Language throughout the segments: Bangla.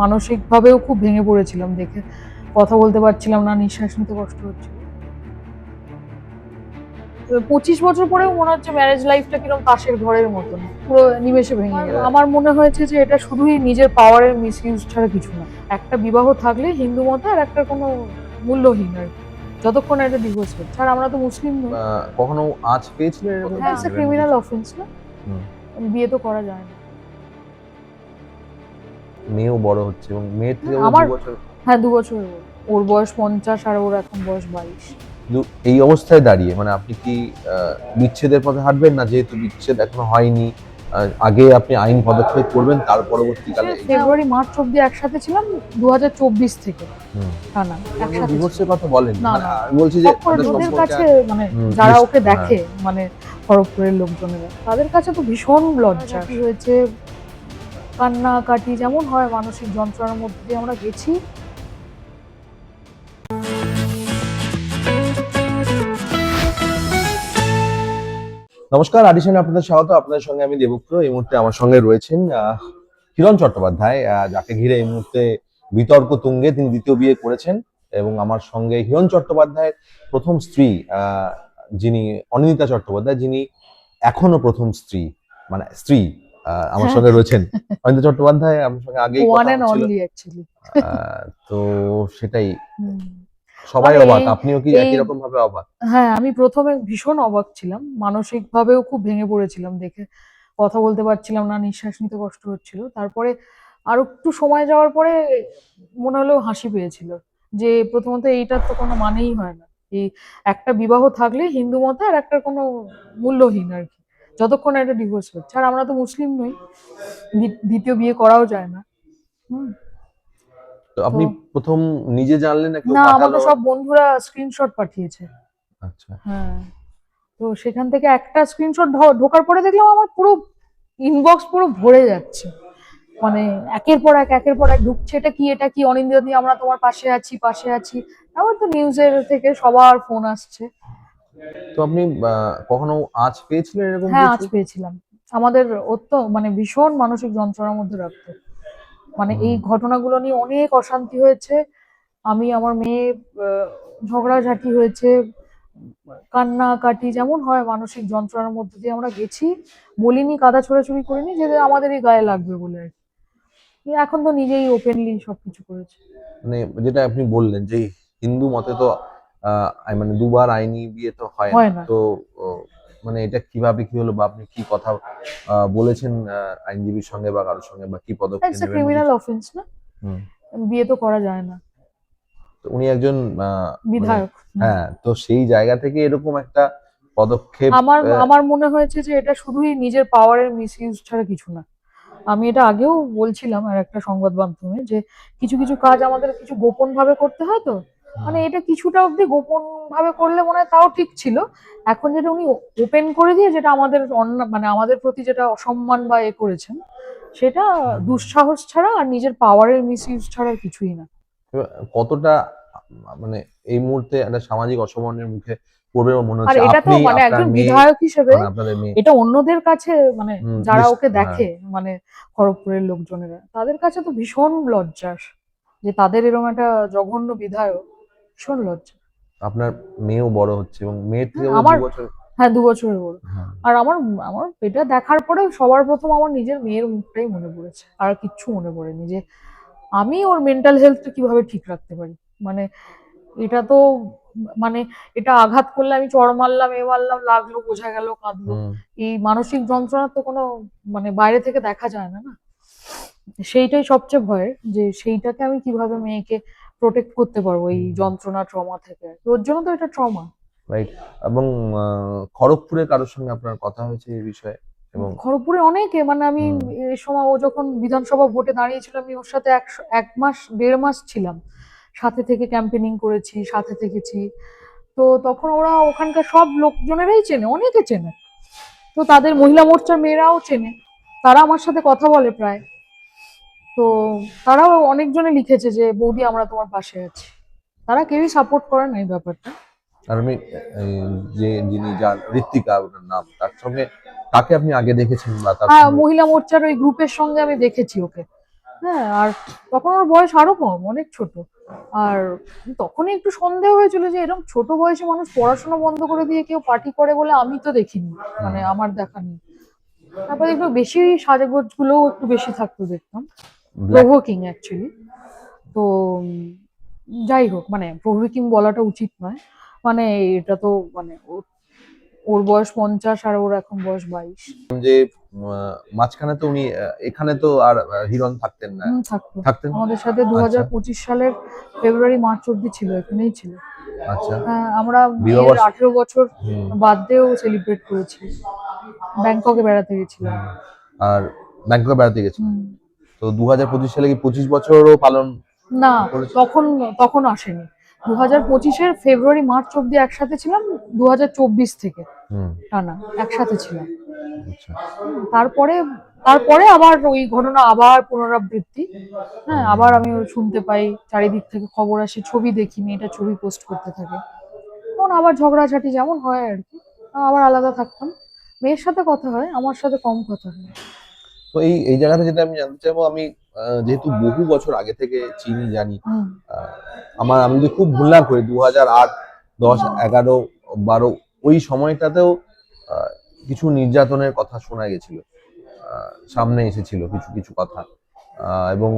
মানসিকভাবেও খুব ভেঙে পড়েছিলাম দেখে। কথা বলতে পারছিলাম না নিঃশ্বাস নিতে কষ্ট হচ্ছিল পঁচিশ বছর পরেও মনে হচ্ছে ম্যারেজ লাইফটা কীরকম তাসের ঘরের মতন পুরো নিমেষে ভেঙে গেল। আমার মনে হয়েছে যে এটা শুধুই নিজের পাওয়ারের মিস ইউজ ছাড়া কিছু না। একটা বিবাহ থাকলে হিন্দু মতে আর একটা কোনো মূল্যহীন আর। যতক্ষণ একটা ডিভোর্স হচ্ছে। আর আমরা তো মুসলিম নই। কখনো আজ পেয়েছিলেন এরকম হ্যাঁ ক্রিমিনাল অফেন্স না। বিয়ে তো করা যায় না। মেয়েও বড় হচ্ছে এবং মেয়ের থেকে আমার- বছর হ্যাঁ দু বছরের ওর। বয়স পঞ্চাশ আর ওর এখন বয়স বাইশ। এই অবস্থায় দাঁড়িয়ে মানে আপনি কি আহ, বিচ্ছেদের পথে হাঁটবেন না? যেহেতু বিচ্ছেদ এখনও হয়নি আগে আপনি আইন পদক্ষেপ করবেন তার পরবর্তীকালে ফেব্রুয়ারি মার্চ অব্দি একসাথে ছিলাম দু হাজার চব্বিশ থেকে। একসাথে কথা বলেন না, মানে না। আমি বলছি যে ওদের কাছে মানে যারা ওকে হ্যাঁ। দেখে মানে খড়গপুরের লোকজনেরা। তাদের কাছে তো ভীষণ লজ্জা। কি হয়েছে? কান্নাকাটি যেমন হয়, মানসিক যন্ত্রণার মধ্যে দিয়ে আমরা গেছি। নমস্কার আডিশনে আপনাদের স্বাগত। আপনাদের সঙ্গে আমি দেবপ্র এই মুহূর্তে আমার সঙ্গে রয়েছেন কিরণ চট্টোপাধ্যায় যাকে ঘিরে এই মুহূর্তে বিতর্ক তুঙ্গে তিনি দ্বিতীয় বিয়ে করেছেন এবং আমার সঙ্গে হিরণ চট্টোপাধ্যায়ের প্রথম স্ত্রী যিনি অনিন্দিতা চট্টোপাধ্যায়, যিনি এখনও প্রথম স্ত্রী মানে স্ত্রী আমার সঙ্গে রয়েছেন অনিন্দিতা চট্টোপাধ্যায় আমার সঙ্গে আগেই ওয়ান কথা অনলি অ্যাকচুয়ালি তো সেটাই। সবাই অবাক আপনিও কি একই রকম ভাবে অবাক? হ্যাঁ আমি প্রথমে ভীষণ অবাক ছিলাম। মানসিকভাবেও খুব ভেঙে পড়েছিলাম দেখে। কথা বলতে পারছিলাম না নিঃশ্বাস নিতে কষ্ট হচ্ছিল। তারপরে আর একটু সময় যাওয়ার পরে মনে হলো হাসি পেয়েছিল যে প্রথমত এইটার তো কোনো মানেই হয় না। এই একটা বিবাহ থাকলে হিন্দু মতে আর একটা কোনো মূল্যহীন আর কি। যতক্ষণ একটা ডিভোর্স হচ্ছে। আর আমরা তো মুসলিম নই দ্বিতীয় বিয়ে করাও যায় না। তো আপনি প্রথম নিজে জানলেন নাকি না আমাকে সব বন্ধুরা স্ক্রিনশট পাঠিয়েছে। আচ্ছা। হ্যাঁ। তো সেখান থেকে একটা স্ক্রিনশট ঢোকার পরে দেখলাম আমার পুরো ইনবক্স পুরো ভরে যাচ্ছে। মানে একের পর এক একের পর এক ঢুকছে এটা কি এটা কি? অনিন্দিতা আমরা তোমার পাশে আছি পাশে আছি। আবার তো নিউজের থেকে সবার ফোন আসছে। তো আপনি কখনো আঁচ পেয়েছিলেন এরকম হ্যাঁ আজ পেয়েছিলাম। আমাদের অত্য মানে ভীষণ মানসিক যন্ত্রণার মধ্যে রাখতো। মানে এই ঘটনাগুলো নিয়ে অনেক অশান্তি হয়েছে। আমি আমার মেয়ে ঝগড়াঝাটি হয়েছে কান্নাকাটি যেমন হয় মানসিক যন্ত্রণার মধ্যে দিয়ে আমরা গেছি। বলিনি কাদা ছোড়াছুড়ি করিনি যে আমাদেরই গায়ে লাগবে বলে আর কি। এখন তো নিজেই ওপেনলি সবকিছু করেছে। মানে যেটা আপনি বললেন যে হিন্দু মতে তো মানে দুবার আইনি বিয়ে তো হয় না। তো মানে এটা কীভাবে কি হলো বা আপনি কি কথা বলেছেন আইনজীবীর সঙ্গে বা কারোর সঙ্গে বা কি পদক্ষেপ নেবেন? ক্রিমিনাল অফেন্স না? বিয়ে তো করা যায় না। তো উনি একজন মানে- বিধায়ক। হ্যাঁ তো সেই জায়গা থেকে এরকম একটা পদক্ষেপ আমার আমার মনে হয়েছে যে এটা শুধুই নিজের পাওয়ারের মিস ইউজ ছাড়া কিছু না। আমি এটা আগেও বলছিলাম আর একটা সংবাদ মাধ্যমে যে কিছু কিছু কাজ আমাদের কিছু গোপন ভাবে করতে হয় তো? মানে এটা কিছুটা অবধি গোপন ভাবে করলে মনে হয় তাও ঠিক ছিল। এখন যেটা উনি ওপেন করে দিয়ে যেটা আমাদের অন্য- মানে আমাদের প্রতি যেটা অসম্মান বা এ করেছেন সেটা দুঃসাহস ছাড়া আর নিজের পাওয়ারের মিসইউজ ছাড়া কিছুই না। কতটা মানে এই মুহূর্তে একটা সামাজিক অসম্মানের মুখে পড়বে মনে আর হচ্ছে এটা তো মানে একজন বিধায়ক হিসেবে মানে এটা অন্যদের কাছে মানে যারা ওকে হ্যাঁ। দেখে মানে খড়গপুরের লোকজনেরা তাদের কাছে তো ভীষণ লজ্জার যে তাদের এরকম একটা জঘন্য বিধায়ক ভীষণ লজ্জা। আপনার মেয়েও বড় হচ্ছে এবং মেয়ের থেকে হ্যাঁ, আমার- হ্যাঁ দু বছরের ওর হ্যাঁ। আর আমার আমার এটা দেখার পরে সবার প্রথম আমার নিজের মেয়ের মুখটাই মনে পড়েছে। আর কিচ্ছু মনে পড়েনি যে আমি ওর মেন্টাল হেলথটা কীভাবে ঠিক রাখতে পারি। মানে এটা তো মানে এটা আঘাত করলে আমি চড় মারলাম এ মারলাম লাগল বোঝা গেল কাঁদলো। এই মানসিক যন্ত্রণা তো কোনো মানে বাইরে থেকে দেখা যায় না না? সেইটাই সবচেয়ে ভয়ের যে সেইটাকে আমি কীভাবে মেয়েকে প্রোটেক্ট করতে পারব এই যন্ত্রণা ট্রমা থেকে। ওর জন্য তো এটা ট্রমা রাইট এবং খড়গপুরে কারোর সঙ্গে আপনার কথা হয়েছে এই বিষয়ে? এবং খড়গপুরে অনেকে মানে আমি। এই সময় ও যখন বিধানসভা ভোটে দাঁড়িয়েছিল আমি ওর সাথে এক এক মাস দেড় মাস ছিলাম। সাথে থেকে ক্যাম্পেনিং করেছি সাথে থেকেছি। তো তখন ওরা ওখানকার সব লোকজনেরাই চেনে অনেকে চেনে। তো তাদের মহিলা মোর্চার মেয়েরাও চেনে। তারা আমার সাথে কথা বলে প্রায়। তো তারাও অনেকজনে লিখেছে যে বৌদি আমরা তোমার পাশে আছি। তারা কেউই সাপোর্ট করে না এই ব্যাপারটা। আর আমি যে যিনি যার ঋত্বিকা ওনার নাম তার সঙ্গে তাকে আপনি আগে দেখেছেন বা তার হ্যাঁ মহিলা মোর্চার ওই গ্রুপের সঙ্গে আমি দেখেছি ওকে। হ্যাঁ আর তখন ওর বয়স আরও কম অনেক ছোট। আর তখনই একটু সন্দেহ হয়েছিল যে এরকম ছোট বয়সে মানুষ পড়াশোনা বন্ধ করে দিয়ে কেউ পার্টি করে বলে আমি তো দেখিনি মানে আমার দেখা নেই। তারপরে একটু বেশি সাজগোজ গুলোও একটু বেশি থাকতো দেখতাম। ব্ল্যাক প্রভোকিং অ্যাকচুয়ালি তো যাই হোক মানে প্রভোকিং বলাটা উচিত নয়। মানে এটা তো মানে ওর বয়স পঞ্চাশ আর ওর এখন বয়স বাইশ। যে মাঝখানে তো উনি এখানে তো আর হিরণ থাকতেন না। থাকতেন। আমাদের সাথে দু হাজার পঁচিশ সালের ফেব্রুয়ারি মার্চ অব্দি ছিল এখানেই ছিল। আচ্ছা। হ্যাঁ আমরা আঠেরো বছর। বার্থডেও সেলিব্রেট করেছি। ব্যাংককে বেড়াতে গেছিলাম। আর ব্যাংককে বেড়াতে গেছেন হুম। তো দু হাজার পঁচিশ সালে কি পঁচিশ বছরও পালন না তখন তখন আসেনি। দু হাজার পঁচিশের ফেব্রুয়ারি মার্চ অব্দি একসাথে ছিলাম দু হাজার চব্বিশ থেকে টানা একসাথে ছিলাম। আচ্ছা। তারপরে তারপরে আবার ওই ঘটনা আবার পুনরাবৃত্তি। হ্যাঁ আবার আমি শুনতে পাই চারিদিক থেকে খবর আসে ছবি দেখি মেয়েটা ছবি পোস্ট করতে থাকে। তখন আবার ঝগড়াঝাটি যেমন হয় আর কি আবার আলাদা থাকতাম। মেয়ের সাথে কথা হয় আমার সাথে কম কথা হয়। তো এই এই জায়গাতে যেটা আমি জানতে চাইব আমি যেহেতু বহু বছর আগে থেকে চিনি জানি আহ, আমার আমি যদি খুব ভুল না করি দু হাজার আট দশ এগারো বারো ওই সময়টাতেও কিছু নির্যাতনের কথা শোনা গেছিল। আহ, সামনে এসেছিল কিছু কিছু কথা। এবং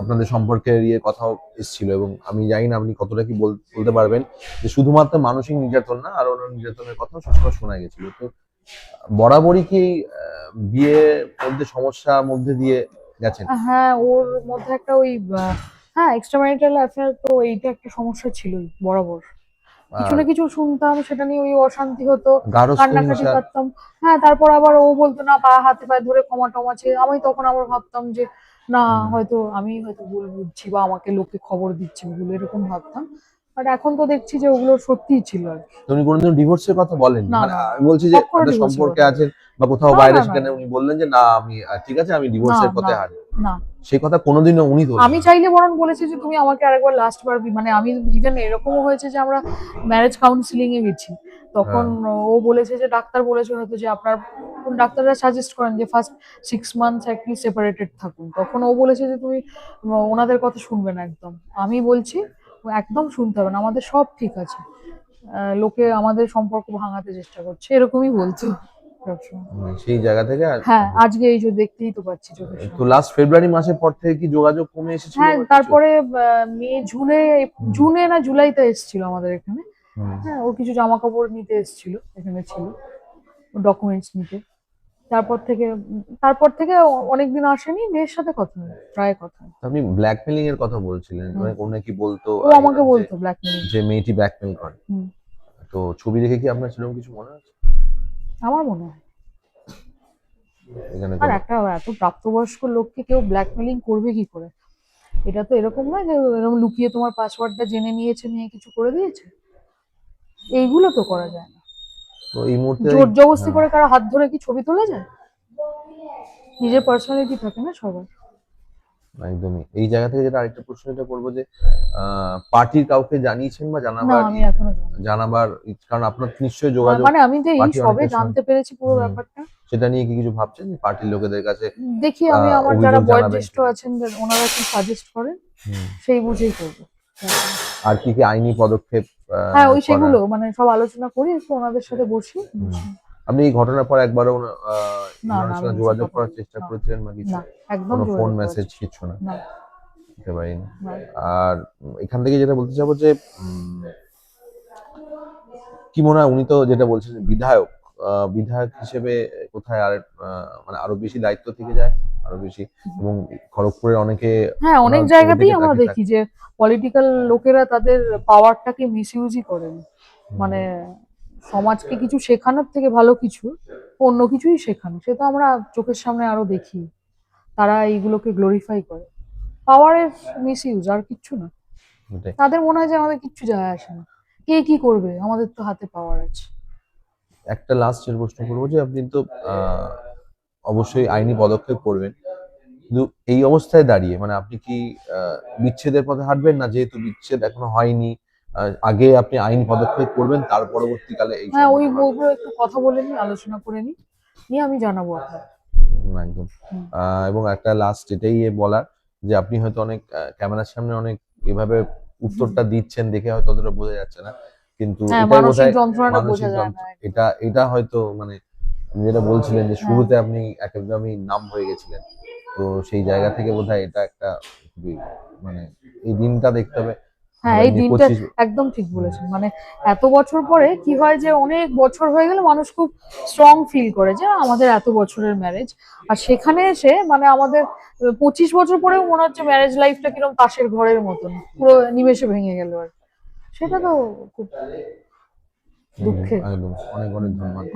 আপনাদের সম্পর্কে ইয়ে কথাও এসেছিল এবং আমি জানি না আপনি কতটা কি বল- বলতে পারবেন যে শুধুমাত্র মানসিক নির্যাতন না আরও অন্য নির্যাতনের কথাও সবসময় শোনা গেছিল। তো বরাবরই কি বিয়ের মধ্যে সমস্যার মধ্যে দিয়ে গেছেন? হ্যাঁ ওর মধ্যে একটা ওই হ্যাঁ এক্সট্রা ম্যারিটাল অ্যাফেয়ার তো এইটা একটা সমস্যা ছিলই বরাবর। কিছু না কিছু শুনতাম সেটা নিয়ে ওই অশান্তি হতো কান্নাকাটি করতাম হ্যাঁ তারপর আবার ও বলতো না পা হাতে পায়ে ধরে ক্ষমা টমা চেয়ে আমি তখন আবার ভাবতাম যে না হয়তো আমি হয়তো ভুল বুঝছি বা আমাকে লোকে খবর দিচ্ছে ভুল এরকম ভাবতাম। বাট এখন তো দেখছি যে ওগুলো সত্যিই ছিল আর কি। উনি কোনোদিন ডিভোর্সের কথা বলেন না, মানে না। আমি বলছি যে একটা সম্পর্কে আছেন বা কোথাও বাইরে সেখানে উনি বললেন যে না আমি ঠিক আছে আমি ডিভোর্সের পথে না। হারি না। সেই কথা কোনোদিনও উনি তোলেন আমি চাইলে বরং বলেছি যে তুমি আমাকে আরেকবার লাস্ট বার মানে আমি ইভেন এরকমও হয়েছে যে আমরা ম্যারেজ কাউন্সিলিং এ গেছি। তখন ও বলেছে যে ডাক্তার বলেছে হয়তো যে আপনার কোন ডাক্তাররা সাজেস্ট করেন যে ফার্স্ট সিক্স মান্থস একটু সেপারেটেড থাকুন। তখন ও বলেছে যে তুমি ওনাদের কথা শুনবে না একদম। আমি বলছি একদম শুনতে হবে না আমাদের সব ঠিক আছে। লোকে আমাদের সম্পর্ক ভাঙাতে চেষ্টা করছে এরকমই বলতো সেই জায়গা থেকে হ্যাঁ আজকে এই যে দেখতেই তো পাচ্ছি তো লাস্ট ফেব্রুয়ারি মাসের পর থেকে কি যোগাযোগ কমে এসেছিল? হ্যাঁ তারপরে মে জুনে জুনে না জুলাইতে এসেছিল আমাদের এখানে। হ্যাঁ ও কিছু জামা কাপড় নিতে এসেছিল এখানে ছিল। ডকুমেন্টস নিতে। তারপর থেকে তারপর থেকে অনেকদিন আসেনি মেয়ের সাথে কথা প্রায় কথা। আপনি ব্ল্যাকমেলিং এর কথা বলছিলেন মানে কোনো কি বলতো ও আমাকে বলতো ব্ল্যাকমেলিং যে মেয়েটি ব্ল্যাকমেল করে। তো ছবি দেখে কি আপনার সেরকম কিছু মনে হচ্ছে আমার মনে হয়। এখানে আর একটা এত প্রাপ্তবয়স্ক লোককে কেউ ব্ল্যাকমেলিং করবে কি করে? এটা তো এরকম নয় যে এরকম লুকিয়ে তোমার পাসওয়ার্ডটা জেনে নিয়েছে নিয়ে কিছু করে দিয়েছে। এইগুলো তো করা যায় না। তো এই মুহূর্তে জোর জবরদস্তি হ্যাঁ। করে কারও হাত ধরে কি ছবি তোলা যায়? নিজের পার্সোনালিটি থাকে না সবার? একদমই। এই জায়গা থেকে যেটা আরেকটা প্রশ্ন এটা করব যে পার্টির কাউকে জানিয়েছেন বা জানাবার। জানাবার কারণ আপনার নিশ্চয়ই যোগাযোগ মানে আমি যে এই সবে জানতে পেরেছি পুরো ব্যাপারটা। সেটা নিয়ে কি কিছু ভাবছেন? পার্টির লোকেদের কাছে দেখি আমি আমার যারা বয়োজ্যেষ্ঠ আছেন ওনারা কি সাজেস্ট করেন? সেই বুঝেই করব। আর কি কি আইনি পদক্ষেপ হ্যাঁ ওই করা? সেগুলো মানে সব আলোচনা করি একটু ওনাদের সাথে বসি। আপনি এই ঘটনার পর একবারও আমি যোগাযোগ করার চেষ্টা করেছিলেন বা কিছু? একদম ফোন মেসেজ কিছু না? না। দিতে পারিনি। আর এখান থেকে যেটা বলতে চাবো যে কি মনে হয় উনি তো যেটা বলছেন বিধায়ক বিধায়ক হিসেবে কোথায় আর মানে আরও বেশি দায়িত্ব থেকে যায়? আরও বেশি। এবং খড়গপুরের অনেকে হ্যাঁ অনেক জায়গাতেই আমরা দেখি যে পলিটিক্যাল লোকেরা তাদের পাওয়ারটাকে মিসইউজই করেন। মানে সমাজকে কিছু শেখানোর থেকে ভালো কিছু অন্য কিছুই শেখানো। সে তো আমরা চোখের সামনে আরও দেখি। তারা এইগুলোকে গ্লোরিফাই করে। পাওয়ারের মিসইউজ আর কিচ্ছু না। তাদের মনে হয় যে আমাদের কিচ্ছু যায় আসে না। কে কি করবে? আমাদের তো হাতে পাওয়ার আছে। একটা লাস্টের প্রশ্ন করব যে আপনি তো আহ, অবশ্যই আইনি পদক্ষেপ করবেন। কিন্তু এই অবস্থায় দাঁড়িয়ে মানে আপনি কি বিচ্ছেদের পথে হাঁটবেন না? যেহেতু বিচ্ছেদ এখনও হয়নি আগে আপনি আইনি পদক্ষেপ করবেন তার পরবর্তীকালে এই হ্যাঁ ওই বউগুলো একটু কথা বলে নিই আলোচনা করে নিই নিয়ে আমি জানাব আপনার। একদম। আহ, এবং একটা লাস্ট এটাই বলার যে আপনি হয়তো অনেক ক্যামেরার সামনে অনেক এভাবে উত্তরটা দিচ্ছেন দেখে হয়তো অতটা বোঝা যাচ্ছে না। কিন্তু হ্যাঁ না এটা হয়তো মানে আপনি যেটা বলছিলেন যে শুরুতে আপনি একদমই নাম হয়ে গেছিলেন তো সেই জায়গা থেকে বোধহয় এটা একটা খুবই মানে এই দিনটা দেখতে হবে। হ্যাঁ এই দিনটা একদম ঠিক বলেছেন। মানে এত বছর পরে কি হয় যে অনেক বছর হয়ে গেলে মানুষ খুব স্ট্রং ফিল করে যে আমাদের এত বছরের ম্যারেজ আর সেখানে এসে মানে আমাদের পঁচিশ বছর পরেও মনে হচ্ছে ম্যারেজ লাইফটা কীরকম তাসের ঘরের মতন পুরো নিমেষে ভেঙে গেল আর সেটা তো খুব দুঃখের। অনেক অনেক ধন্যবাদ।